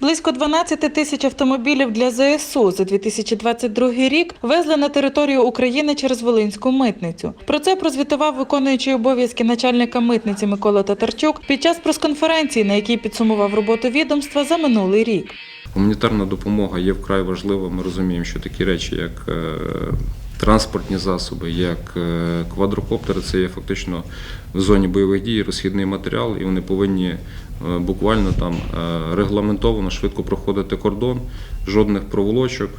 Близько 12 тисяч автомобілів для ЗСУ за 2022 рік везли на територію України через Волинську митницю. Про це прозвітував виконуючий обов'язки начальника митниці Микола Татарчук під час прес-конференції, на якій підсумував роботу відомства за минулий рік. Гуманітарна допомога є вкрай важлива. Ми розуміємо, що такі речі, як е, транспортні засоби, як е, квадрокоптери, це є фактично в зоні бойових дій розхідний матеріал, і вони повинні е, буквально там е, регламентовано швидко проходити кордон, жодних проволочок.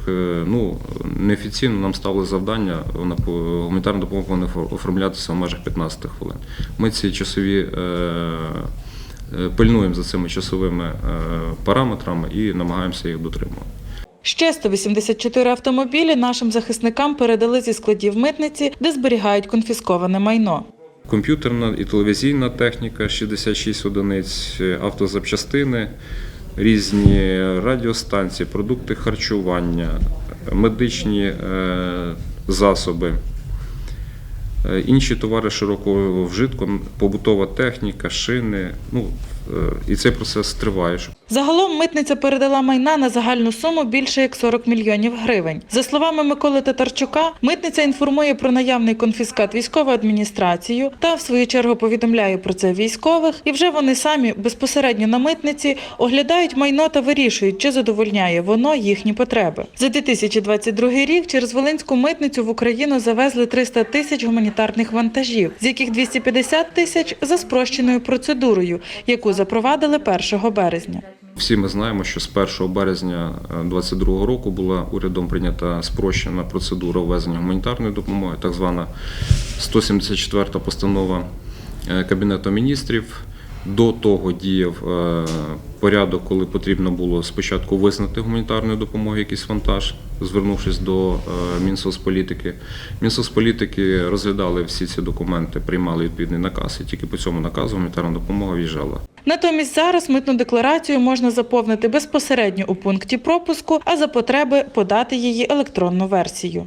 Ну неофіційно нам ставили завдання вона по- гуманітарна допомога повинна оформлятися в межах 15 хвилин. Ми ці часові. Пильнуємо за цими часовими параметрами і намагаємося їх дотримувати. Ще 184 автомобілі нашим захисникам передали зі складів митниці, де зберігають конфісковане майно. Комп'ютерна і телевізійна техніка 66 одиниць, е, автозапчастини, різні радіостанції, продукти харчування, медичні е, засоби, е, інші товари широкого вжитку, побутова техніка, шини. Ну, і цей процес триває. Загалом митниця передала майна на загальну суму більше як 40 мільйонів гривень. За словами Миколи Татарчука, митниця інформує про наявний конфіскат військову адміністрацію та в свою чергу повідомляє про це військових. І вже вони самі безпосередньо на митниці оглядають майно та вирішують, чи задовольняє воно їхні потреби. За 2022 рік через Волинську митницю в Україну завезли 300 тисяч гуманітарних вантажів, з яких 250 тисяч за спрощеною процедурою, яку запровадили 1 березня. Всі ми знаємо, що з 1 березня 2022 року була урядом прийнята спрощена процедура ввезення гуманітарної допомоги, так звана 174 постанова е, Кабінету міністрів. До того діяв е, порядок, коли потрібно було спочатку визнати гуманітарної допомоги якийсь вантаж, звернувшись до е, Мінсоцполітики. Мінсоцполітики розглядали всі ці документи, приймали відповідний наказ, і тільки по цьому наказу гуманітарна допомога в'їжджала. Натомість зараз митну декларацію можна заповнити безпосередньо у пункті пропуску, а за потреби подати її електронну версію.